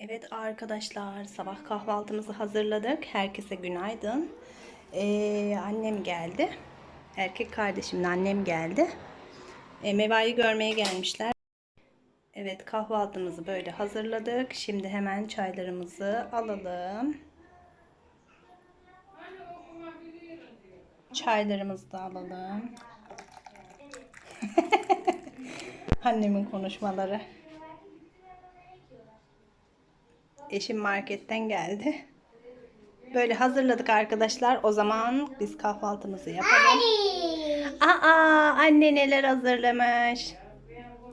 Evet arkadaşlar sabah kahvaltımızı hazırladık. Herkese günaydın. Ee, annem geldi. Erkek kardeşimle annem geldi. Ee, Meva'yı görmeye gelmişler. Evet kahvaltımızı böyle hazırladık. Şimdi hemen çaylarımızı alalım. Çaylarımızı da alalım. Annemin konuşmaları. Eşim marketten geldi. Böyle hazırladık arkadaşlar. O zaman biz kahvaltımızı yapalım. Aa, anne neler hazırlamış.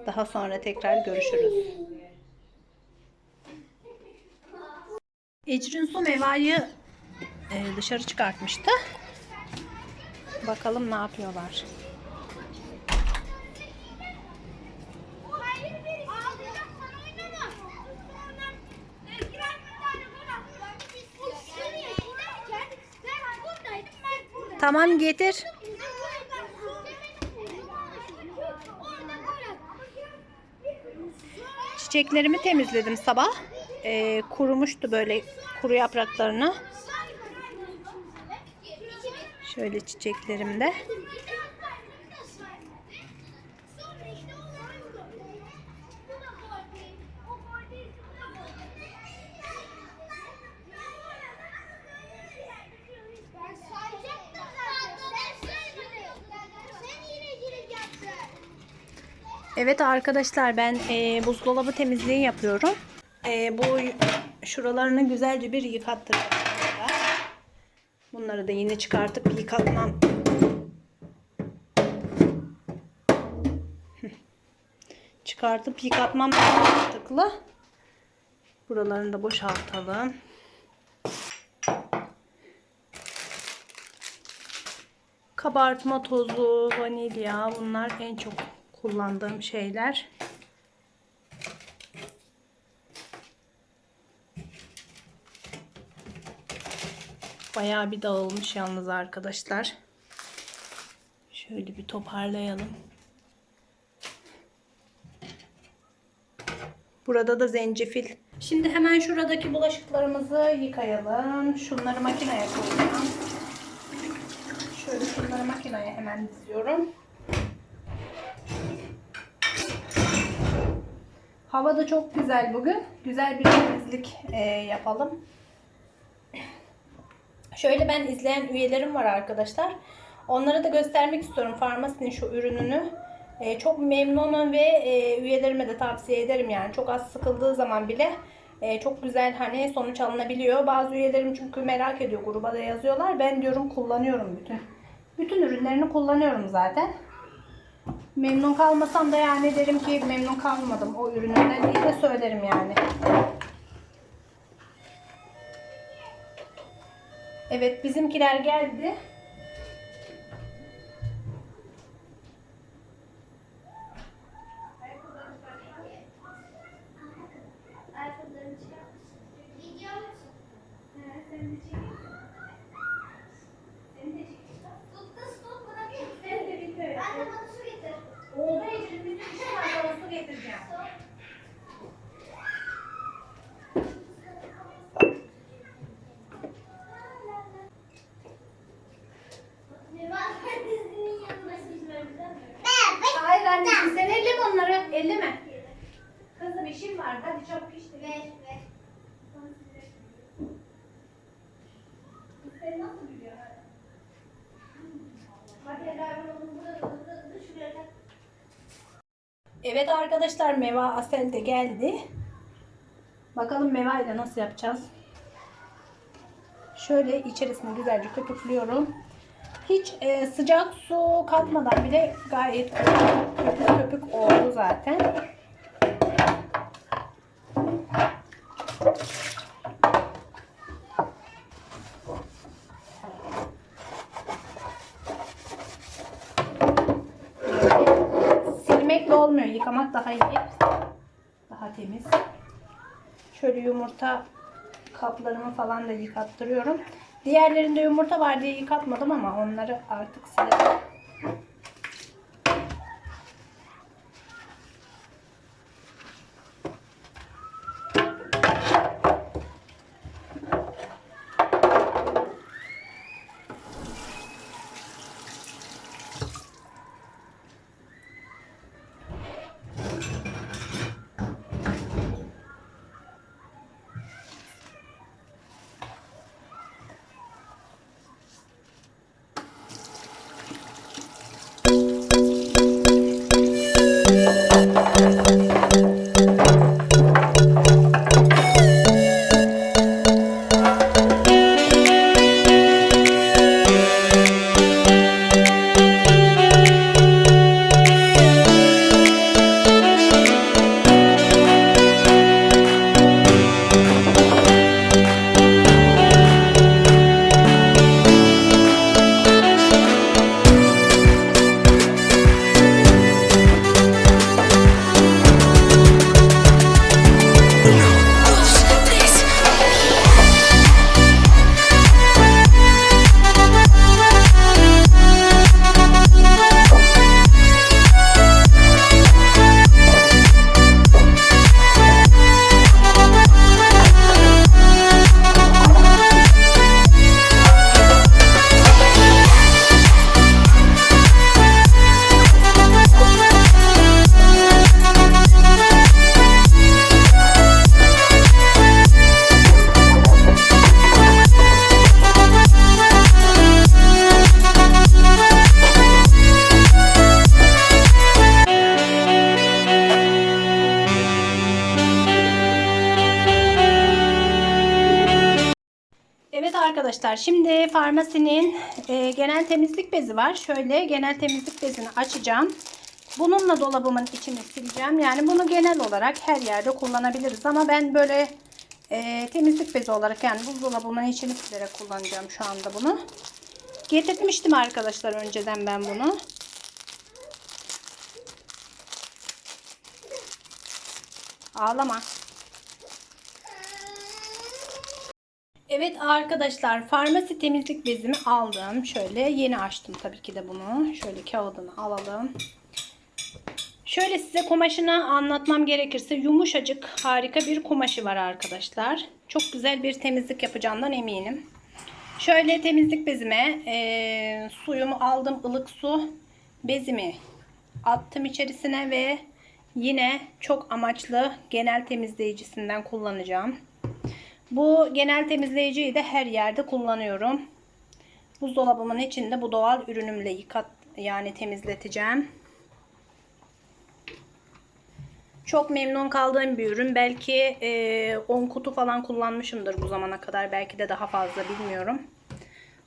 Daha sonra tekrar görüşürüz. Ecrin Su Meva'yı e, dışarı çıkartmıştı. Bakalım ne yapıyorlar. Tamam getir. Çiçeklerimi temizledim sabah. Ee, kurumuştu böyle kuru yapraklarını. Şöyle çiçeklerim Evet arkadaşlar ben e, buzdolabı temizliği yapıyorum. E, bu şuralarını güzelce bir yıkattıracağım. Bunları da yine çıkartıp yıkatmam. çıkartıp yıkatmam mantıklı. Buralarını da boşaltalım. Kabartma tozu, vanilya bunlar en çok kullandığım şeyler. Bayağı bir dağılmış yalnız arkadaşlar. Şöyle bir toparlayalım. Burada da zencefil. Şimdi hemen şuradaki bulaşıklarımızı yıkayalım. Şunları makineye koyacağım. Şöyle şunları makineye hemen diziyorum. Hava da çok güzel bugün. Güzel bir temizlik e, yapalım. Şöyle ben izleyen üyelerim var arkadaşlar. Onlara da göstermek istiyorum Farmasinin şu ürününü. E, çok memnunum ve e, üyelerime de tavsiye ederim yani. Çok az sıkıldığı zaman bile e, çok güzel hani sonuç alınabiliyor. Bazı üyelerim çünkü merak ediyor gruba da yazıyorlar. Ben diyorum kullanıyorum bütün. Bütün ürünlerini kullanıyorum zaten. Memnun kalmasam da yani derim ki memnun kalmadım o ürününden diye de söylerim yani. Evet bizimkiler geldi. Oldu Ecrin bir sürü şey var sana su getireceğim. Hayır anneciğim sen elleme onları. Elleme. Kızım işim var. Hadi çabuk işte. Ver, ver. Sen nasıl biliyorsun? Hadi Ela bunu burada burada burada şuraya tak. Evet arkadaşlar Meva Asel de geldi. Bakalım Meva ile nasıl yapacağız. Şöyle içerisini güzelce köpüklüyorum. Hiç e, sıcak su katmadan bile gayet köpük köpük oldu zaten. Silmekle olmuyor. Yıkamak daha iyi. Daha temiz. Şöyle yumurta kaplarımı falan da yıkattırıyorum. Diğerlerinde yumurta var diye yıkatmadım ama onları artık silerim. Farmasinin e, genel temizlik bezi var. Şöyle genel temizlik bezini açacağım. Bununla dolabımın içini sileceğim. Yani bunu genel olarak her yerde kullanabiliriz. Ama ben böyle e, temizlik bezi olarak yani buzdolabımın içini silerek kullanacağım şu anda bunu. Getirtmiştim arkadaşlar önceden ben bunu. Ağlama. Evet arkadaşlar farmasi temizlik bezimi aldım. Şöyle yeni açtım tabii ki de bunu. Şöyle kağıdını alalım. Şöyle size kumaşını anlatmam gerekirse yumuşacık harika bir kumaşı var arkadaşlar. Çok güzel bir temizlik yapacağından eminim. Şöyle temizlik bezime e, suyumu aldım ılık su bezimi attım içerisine ve yine çok amaçlı genel temizleyicisinden kullanacağım. Bu genel temizleyiciyi de her yerde kullanıyorum. Buzdolabımın içinde bu doğal ürünümle yıkat yani temizleteceğim. Çok memnun kaldığım bir ürün. Belki e, 10 kutu falan kullanmışımdır bu zamana kadar. Belki de daha fazla bilmiyorum.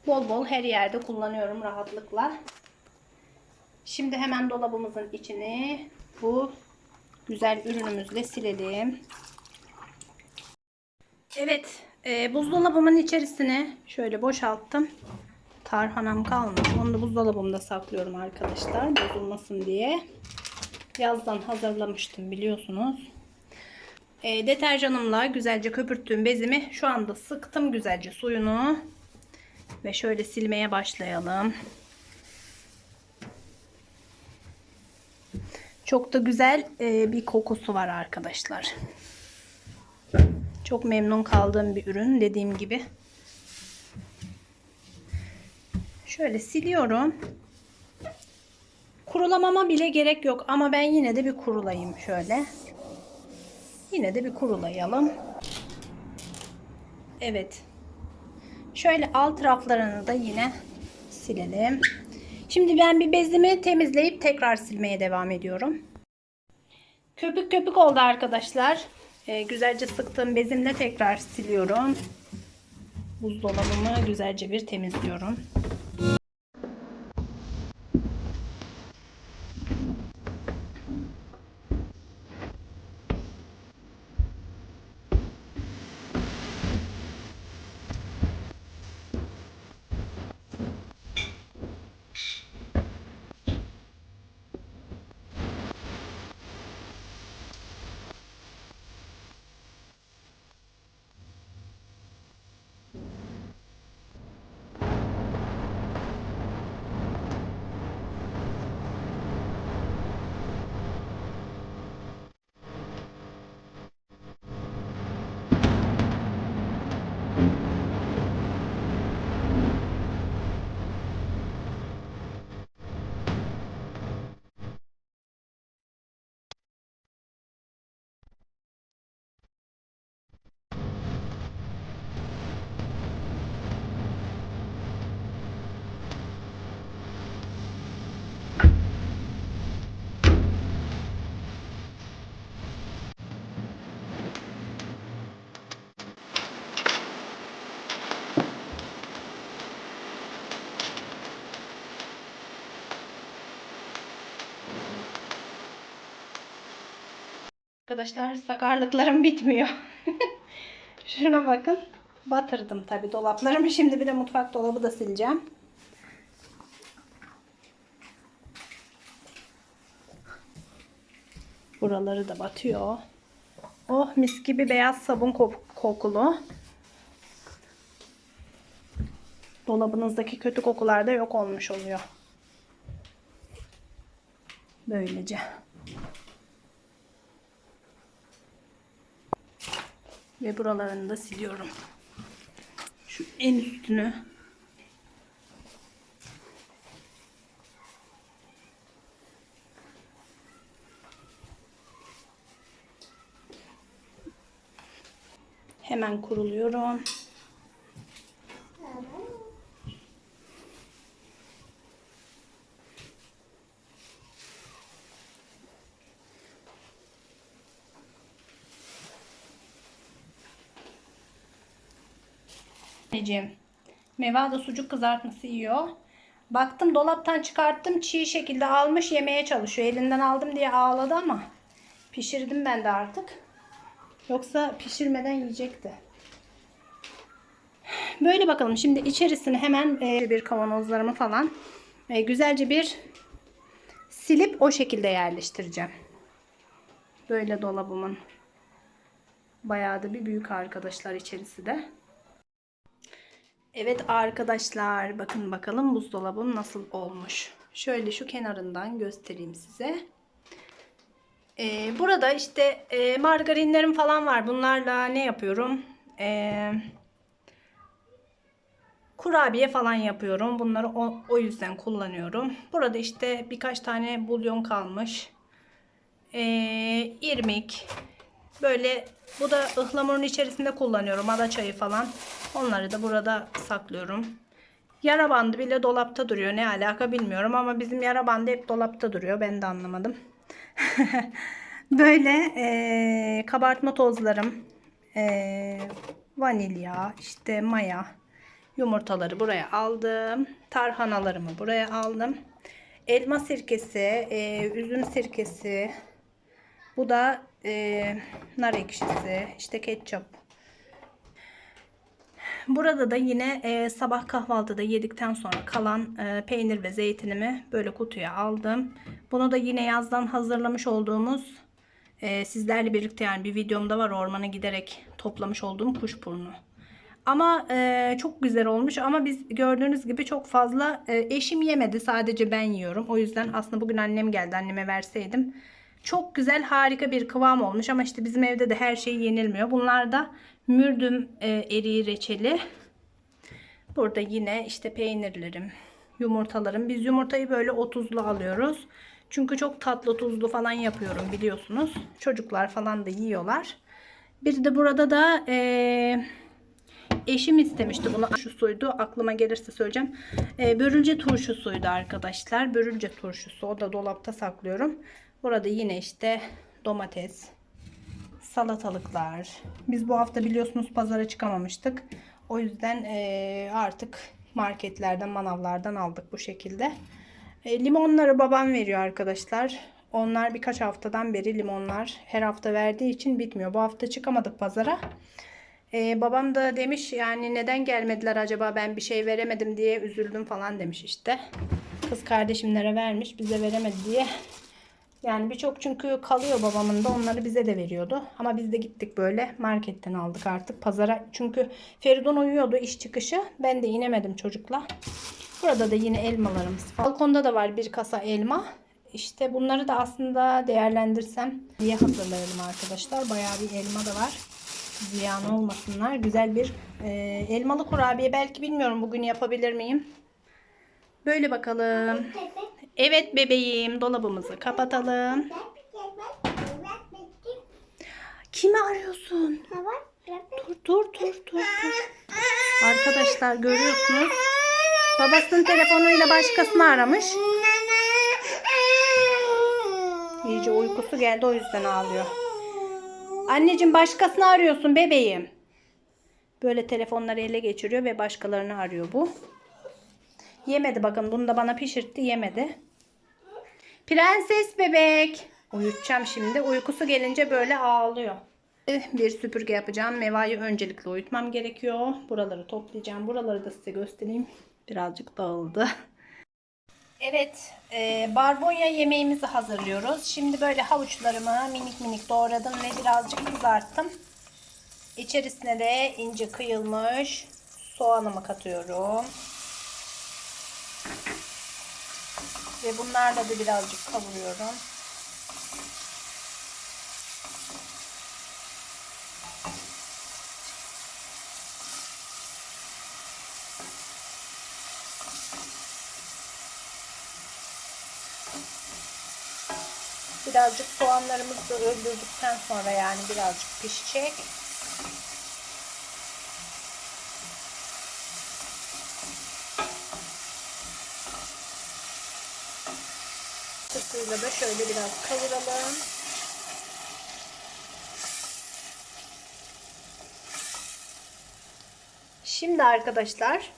Bol bol her yerde kullanıyorum rahatlıkla. Şimdi hemen dolabımızın içini bu güzel ürünümüzle silelim. Evet, e, buzdolabımın içerisine şöyle boşalttım. Tarhanam kalmış. Onu da buzdolabımda saklıyorum arkadaşlar. Bozulmasın diye. Yazdan hazırlamıştım biliyorsunuz. E, deterjanımla güzelce köpürttüğüm bezimi şu anda sıktım güzelce suyunu. Ve şöyle silmeye başlayalım. Çok da güzel e, bir kokusu var arkadaşlar. Çok memnun kaldığım bir ürün dediğim gibi. Şöyle siliyorum. Kurulamama bile gerek yok ama ben yine de bir kurulayayım şöyle. Yine de bir kurulayalım. Evet. Şöyle alt raflarını da yine silelim. Şimdi ben bir bezimi temizleyip tekrar silmeye devam ediyorum. Köpük köpük oldu arkadaşlar. Ee, güzelce sıktığım bezimle tekrar siliyorum. Buzdolabımı güzelce bir temizliyorum. Arkadaşlar sakarlıklarım bitmiyor. Şuna bakın. Batırdım tabi dolaplarımı. Şimdi bir de mutfak dolabı da sileceğim. Buraları da batıyor. Oh mis gibi beyaz sabun kok- kokulu. Dolabınızdaki kötü kokular da yok olmuş oluyor. Böylece. Ve buralarını da siliyorum. Şu en üstünü. Hemen kuruluyorum. Anneciğim Meva da sucuk kızartması yiyor. Baktım dolaptan çıkarttım çiğ şekilde almış yemeye çalışıyor. Elinden aldım diye ağladı ama pişirdim ben de artık. Yoksa pişirmeden yiyecekti. Böyle bakalım. Şimdi içerisine hemen e, bir kavanozlarımı falan e, güzelce bir silip o şekilde yerleştireceğim. Böyle dolabımın bayağı da bir büyük arkadaşlar içerisi de. Evet arkadaşlar bakın bakalım buzdolabım nasıl olmuş. Şöyle şu kenarından göstereyim size. Ee, burada işte e, margarinlerim falan var. Bunlarla ne yapıyorum? Ee, kurabiye falan yapıyorum. Bunları o, o yüzden kullanıyorum. Burada işte birkaç tane bulyon kalmış. Ee, irmik. Böyle bu da ıhlamurun içerisinde kullanıyorum. Ada çayı falan. Onları da burada saklıyorum. Yara bandı bile dolapta duruyor. Ne alaka bilmiyorum ama bizim yara bandı hep dolapta duruyor. Ben de anlamadım. Böyle e, kabartma tozlarım, e, vanilya, işte maya, yumurtaları buraya aldım. Tarhanalarımı buraya aldım. Elma sirkesi, e, üzüm sirkesi, bu da e, nar ekşisi, işte ketçap. Burada da yine e, sabah kahvaltıda yedikten sonra kalan e, peynir ve zeytinimi böyle kutuya aldım. Bunu da yine yazdan hazırlamış olduğumuz e, sizlerle birlikte yani bir videomda var ormana giderek toplamış olduğum kuşburnu. Ama e, çok güzel olmuş ama biz gördüğünüz gibi çok fazla e, eşim yemedi sadece ben yiyorum. O yüzden aslında bugün annem geldi anneme verseydim. Çok güzel harika bir kıvam olmuş ama işte bizim evde de her şey yenilmiyor. Bunlar da mürdüm e, eriği reçeli. Burada yine işte peynirlerim, yumurtalarım. Biz yumurtayı böyle 30'lu alıyoruz. Çünkü çok tatlı tuzlu falan yapıyorum biliyorsunuz. Çocuklar falan da yiyorlar. Bir de burada da e, eşim istemişti bunu. Turşusuydu. Aklıma gelirse söyleyeceğim. E, börülce turşusuydu arkadaşlar. Börülce turşusu. O da dolapta saklıyorum. Burada yine işte domates, salatalıklar. Biz bu hafta biliyorsunuz pazara çıkamamıştık. O yüzden e, artık marketlerden, manavlardan aldık bu şekilde. E, limonları babam veriyor arkadaşlar. Onlar birkaç haftadan beri limonlar her hafta verdiği için bitmiyor. Bu hafta çıkamadık pazara. E, babam da demiş yani neden gelmediler acaba ben bir şey veremedim diye üzüldüm falan demiş işte. Kız kardeşimlere vermiş bize veremedi diye. Yani birçok çünkü kalıyor babamın da onları bize de veriyordu. Ama biz de gittik böyle marketten aldık artık pazara. Çünkü Feridun uyuyordu iş çıkışı. Ben de inemedim çocukla. Burada da yine elmalarımız. Balkonda da var bir kasa elma. İşte bunları da aslında değerlendirsem diye hazırlayalım arkadaşlar. Bayağı bir elma da var. Ziyan olmasınlar. Güzel bir e, elmalı kurabiye. Belki bilmiyorum bugün yapabilir miyim. Böyle bakalım. Evet bebeğim dolabımızı kapatalım. Kimi arıyorsun? Dur dur dur dur dur. Arkadaşlar görüyorsunuz. Babasının telefonuyla başkasını aramış. İyice uykusu geldi o yüzden ağlıyor. Anneciğim başkasını arıyorsun bebeğim. Böyle telefonları ele geçiriyor ve başkalarını arıyor bu. Yemedi bakın bunu da bana pişirtti yemedi. Prenses bebek. Uyutacağım şimdi. Uykusu gelince böyle ağlıyor. Bir süpürge yapacağım. Meva'yı öncelikle uyutmam gerekiyor. Buraları toplayacağım. Buraları da size göstereyim. Birazcık dağıldı. Evet, e, barbunya yemeğimizi hazırlıyoruz. Şimdi böyle havuçlarımı minik minik doğradım ve birazcık kızarttım. İçerisine de ince kıyılmış soğanımı katıyorum. Ve bunlarla da birazcık kavuruyorum. Birazcık soğanlarımızı öldürdükten sonra yani birazcık pişecek. Suyla da şöyle biraz kavuralım. Şimdi arkadaşlar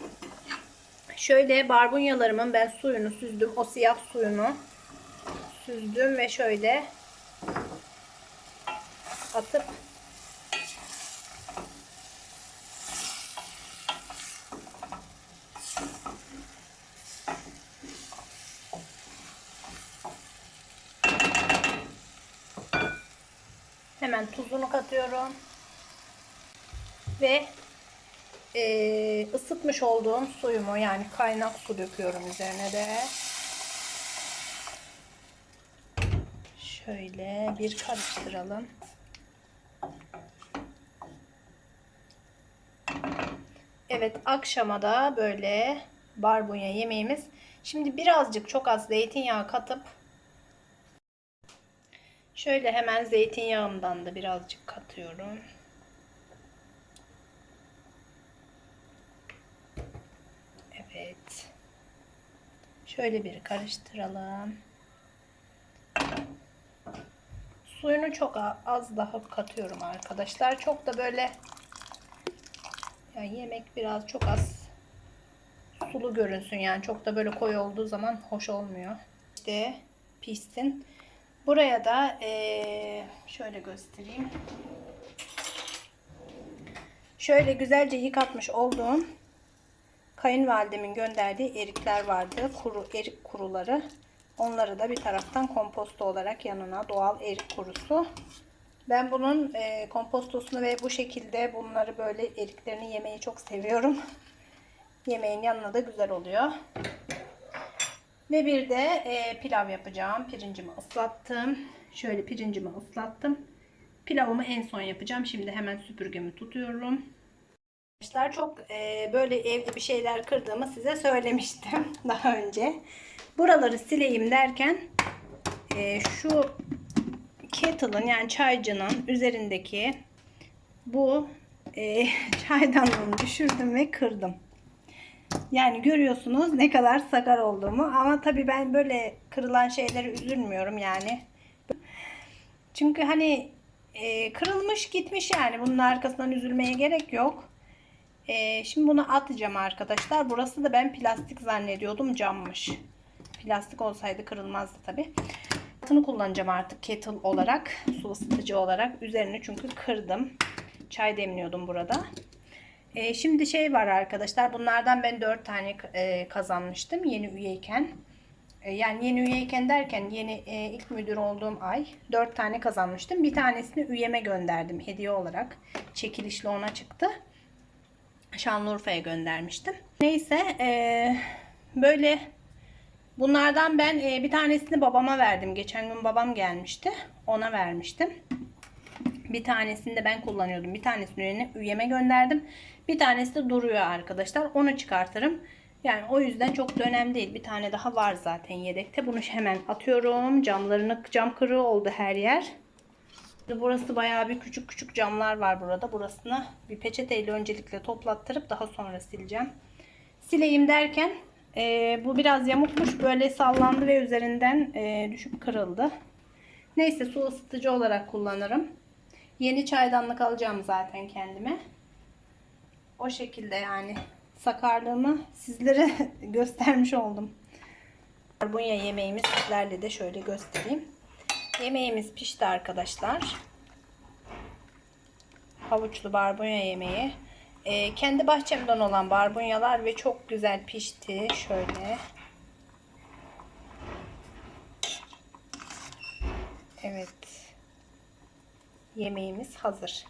şöyle barbunyalarımın ben suyunu süzdüm. O siyah suyunu süzdüm ve şöyle atıp Hemen tuzunu katıyorum. Ve e, ısıtmış olduğum suyumu yani kaynak su döküyorum üzerine de. Şöyle bir karıştıralım. Evet akşama da böyle barbunya yemeğimiz. Şimdi birazcık çok az zeytinyağı katıp şöyle hemen zeytinyağımdan da birazcık katıyorum. Evet. Şöyle bir karıştıralım. Suyunu çok az daha katıyorum arkadaşlar. Çok da böyle yani yemek biraz çok az sulu görünsün yani çok da böyle koyu olduğu zaman hoş olmuyor. İşte pişsin. Buraya da ee, şöyle göstereyim. Şöyle güzelce yıkatmış olduğum kayınvalidemin gönderdiği erikler vardı. Kuru erik kuruları. Onları da bir taraftan komposto olarak yanına doğal erik kurusu. Ben bunun e, kompostosunu ve bu şekilde bunları böyle eriklerini yemeyi çok seviyorum. Yemeğin yanına da güzel oluyor. Ve bir de e, pilav yapacağım. Pirincimi ıslattım. Şöyle pirincimi ıslattım. Pilavımı en son yapacağım. Şimdi hemen süpürgemi tutuyorum. Arkadaşlar çok e, böyle evde bir şeyler kırdığımı size söylemiştim daha önce. Buraları sileyim derken e, şu kettle'ın yani çaycının üzerindeki bu e, çaydanlığını düşürdüm ve kırdım. Yani görüyorsunuz ne kadar sakar olduğumu ama tabii ben böyle kırılan şeylere üzülmüyorum yani. Çünkü hani e, kırılmış gitmiş yani bunun arkasından üzülmeye gerek yok. E, şimdi bunu atacağım arkadaşlar. Burası da ben plastik zannediyordum cammış. Plastik olsaydı kırılmazdı tabii. Altını kullanacağım artık kettle olarak. Su ısıtıcı olarak. Üzerini çünkü kırdım. Çay demliyordum burada. E, şimdi şey var arkadaşlar. Bunlardan ben 4 tane e, kazanmıştım yeni üyeyken. E, yani yeni üyeyken derken yeni e, ilk müdür olduğum ay 4 tane kazanmıştım. Bir tanesini üyeme gönderdim hediye olarak. Çekilişle ona çıktı. Şanlıurfa'ya göndermiştim. Neyse e, böyle bunlardan ben e, bir tanesini babama verdim. Geçen gün babam gelmişti. Ona vermiştim. Bir tanesini de ben kullanıyordum. Bir tanesini üyeme gönderdim. Bir tanesi de duruyor arkadaşlar. Onu çıkartırım. Yani o yüzden çok da önemli değil. Bir tane daha var zaten yedekte. Bunu hemen atıyorum. Camlarını cam kırığı oldu her yer. Burası bayağı bir küçük küçük camlar var burada. Burasını bir peçeteyle öncelikle toplattırıp daha sonra sileceğim. Sileyim derken e, bu biraz yamukmuş. Böyle sallandı ve üzerinden e, düşüp kırıldı. Neyse su ısıtıcı olarak kullanırım. Yeni çaydanlık alacağım zaten kendime. O şekilde yani sakarlığımı sizlere göstermiş oldum. Barbunya yemeğimi sizlerle de şöyle göstereyim. Yemeğimiz pişti arkadaşlar. Havuçlu barbunya yemeği. Ee, kendi bahçemden olan barbunyalar ve çok güzel pişti. Şöyle. Evet. Yemeğimiz hazır.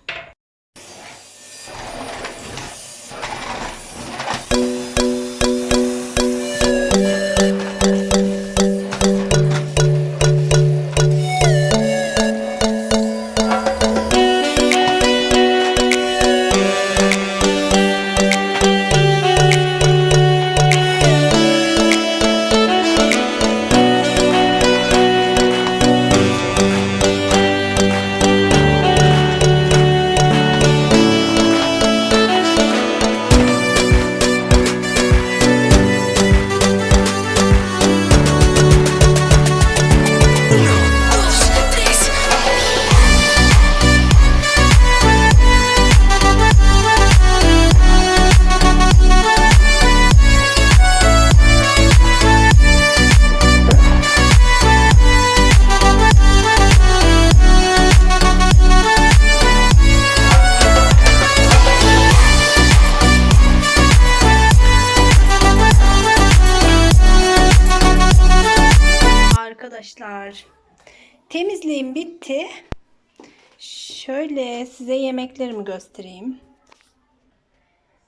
Şöyle size yemeklerimi göstereyim.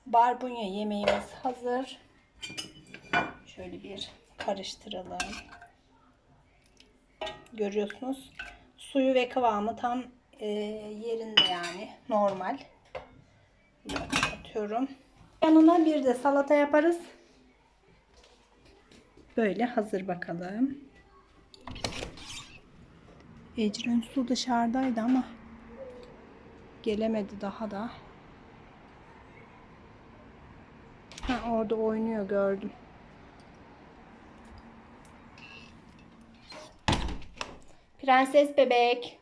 Barbunya yemeğimiz hazır. Şöyle bir karıştıralım. Görüyorsunuz. Suyu ve kıvamı tam e, yerinde yani. Normal. Atıyorum. Yanına bir de salata yaparız. Böyle hazır bakalım. Ecrin su dışarıdaydı ama gelemedi daha da. Ha, orada oynuyor gördüm. Prenses bebek.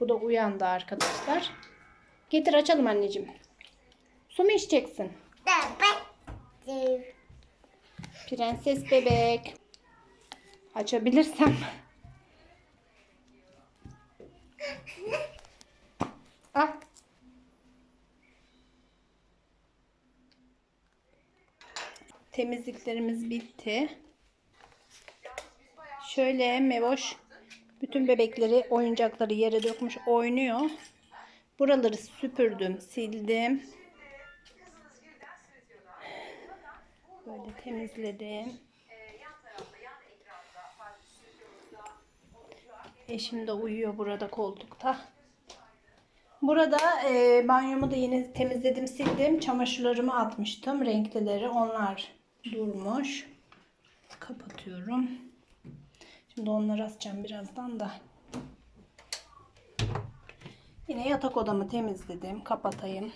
Bu da uyandı arkadaşlar. Getir açalım anneciğim. Su mu içeceksin? Prenses bebek. Açabilirsem. Temizliklerimiz bitti. Şöyle Mevoş bütün bebekleri, oyuncakları yere dökmüş oynuyor. Buraları süpürdüm, sildim. Böyle temizledim. Eşim de uyuyor burada koltukta. Burada e, banyomu da yine temizledim, sildim. Çamaşırlarımı atmıştım. Renklileri onlar durmuş. Kapatıyorum. Şimdi onları asacağım birazdan da. Yine yatak odamı temizledim. Kapatayım.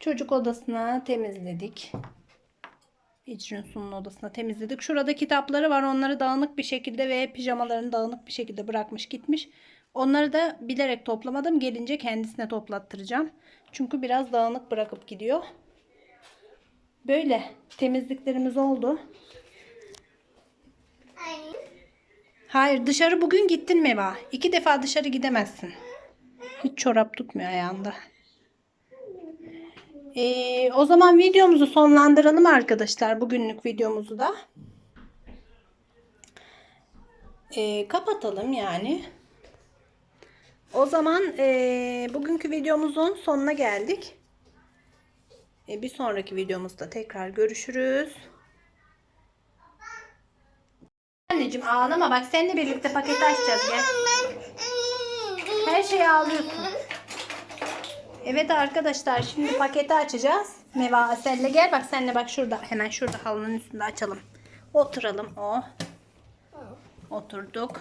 Çocuk odasına temizledik. Ecrin Su'nun odasına temizledik. Şurada kitapları var. Onları dağınık bir şekilde ve pijamalarını dağınık bir şekilde bırakmış gitmiş. Onları da bilerek toplamadım. Gelince kendisine toplattıracağım. Çünkü biraz dağınık bırakıp gidiyor. Böyle temizliklerimiz oldu. Hayır dışarı bugün gittin Meva. İki defa dışarı gidemezsin. Hiç çorap tutmuyor ayağında. Ee, o zaman videomuzu sonlandıralım arkadaşlar. Bugünlük videomuzu da. Ee, kapatalım yani. O zaman ee, bugünkü videomuzun sonuna geldik. Ee, bir sonraki videomuzda tekrar görüşürüz. Anneciğim ağlama bak seninle birlikte paketi açacağız gel. Her şeyi ağlıyorsun. Evet arkadaşlar şimdi paketi açacağız. Meva Asel'le gel bak senle bak şurada hemen şurada halının üstünde açalım. Oturalım o. Oturduk.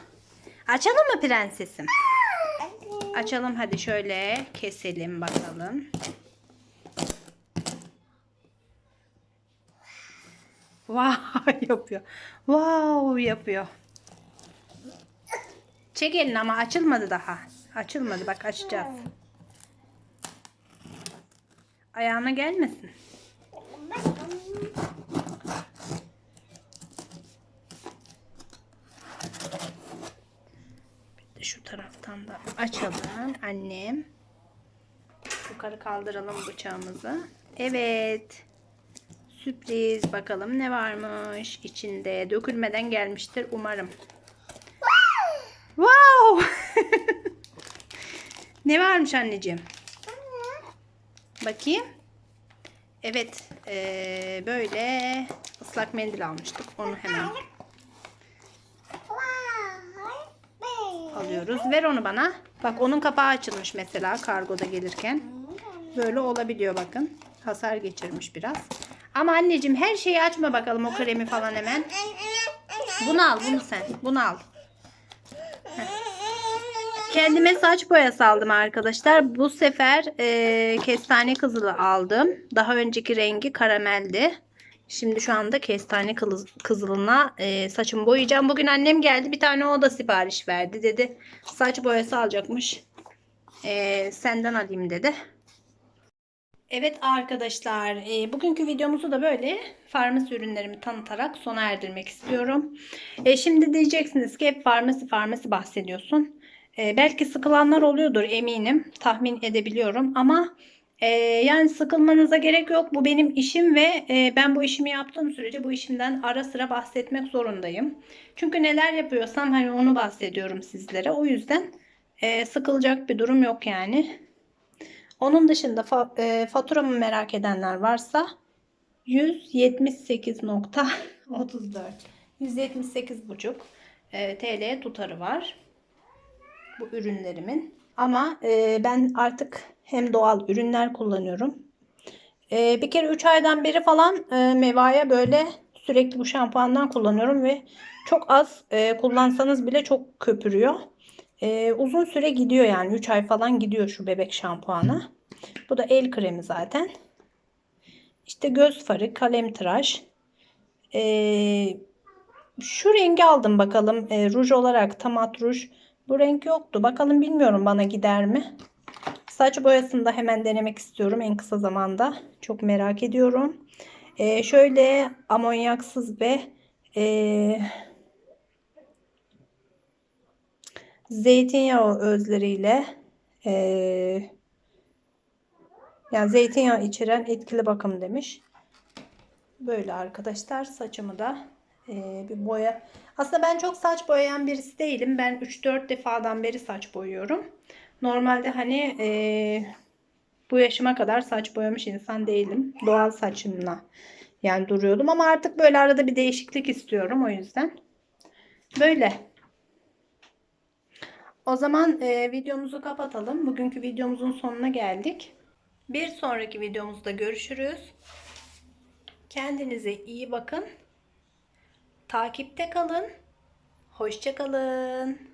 Açalım mı prensesim? Açalım hadi şöyle keselim bakalım. Wow yapıyor. Wow yapıyor. Çek elini ama açılmadı daha. Açılmadı bak açacağız. Ayağına gelmesin. Şu taraftan da açalım annem. Yukarı kaldıralım bıçağımızı. Evet. Sürpriz bakalım ne varmış içinde. Dökülmeden gelmiştir umarım. Wow! ne varmış anneciğim? Bakayım. Evet. eee, böyle ıslak mendil almıştık. Onu hemen alıyoruz. Ver onu bana. Bak onun kapağı açılmış mesela kargoda gelirken. Böyle olabiliyor bakın. Hasar geçirmiş biraz. Ama anneciğim her şeyi açma bakalım o kremi falan hemen. Bunu al bunu sen. Bunu al. Kendime saç boyası aldım arkadaşlar. Bu sefer e, kestane kızılı aldım. Daha önceki rengi karameldi. Şimdi şu anda kestane kızı- kızılına e, saçımı boyayacağım. Bugün annem geldi. Bir tane o da sipariş verdi. Dedi saç boyası alacakmış. E, senden alayım dedi. Evet arkadaşlar, e, bugünkü videomuzu da böyle farmasi ürünlerimi tanıtarak sona erdirmek istiyorum. E, şimdi diyeceksiniz ki hep farmasi farmasi bahsediyorsun. E, belki sıkılanlar oluyordur eminim, tahmin edebiliyorum ama Ee, yani sıkılmanıza gerek yok. Bu benim işim ve e, ben bu işimi yaptığım sürece bu işimden ara sıra bahsetmek zorundayım. Çünkü neler yapıyorsam hani onu bahsediyorum sizlere. O yüzden e, sıkılacak bir durum yok yani. Onun dışında fa- e, faturamı merak edenler varsa 178.34 178,5 e, TL tutarı var bu ürünlerimin. Ama e, ben artık hem doğal ürünler kullanıyorum. E, bir kere 3 aydan beri falan e, Meva'ya böyle sürekli bu şampuandan kullanıyorum ve çok az e, kullansanız bile çok köpürüyor. E, uzun süre gidiyor yani 3 ay falan gidiyor şu bebek şampuanı. Bu da el kremi zaten. İşte göz farı, kalem tıraş. E, şu rengi aldım bakalım. E, ruj olarak tamat ruj. Bu renk yoktu. Bakalım bilmiyorum bana gider mi? Saç boyasını da hemen denemek istiyorum en kısa zamanda. Çok merak ediyorum. E, şöyle amonyaksız ve e, zeytinyağı özleriyle e, yani zeytinyağı içeren etkili bakım demiş. Böyle arkadaşlar saçımı da e, bir boya. Aslında ben çok saç boyayan birisi değilim. Ben 3-4 defadan beri saç boyuyorum. Normalde hani e, bu yaşıma kadar saç boyamış insan değilim. Doğal saçımla yani duruyordum ama artık böyle arada bir değişiklik istiyorum o yüzden. Böyle. O zaman e, videomuzu kapatalım. Bugünkü videomuzun sonuna geldik. Bir sonraki videomuzda görüşürüz. Kendinize iyi bakın. Takipte kalın. Hoşça kalın.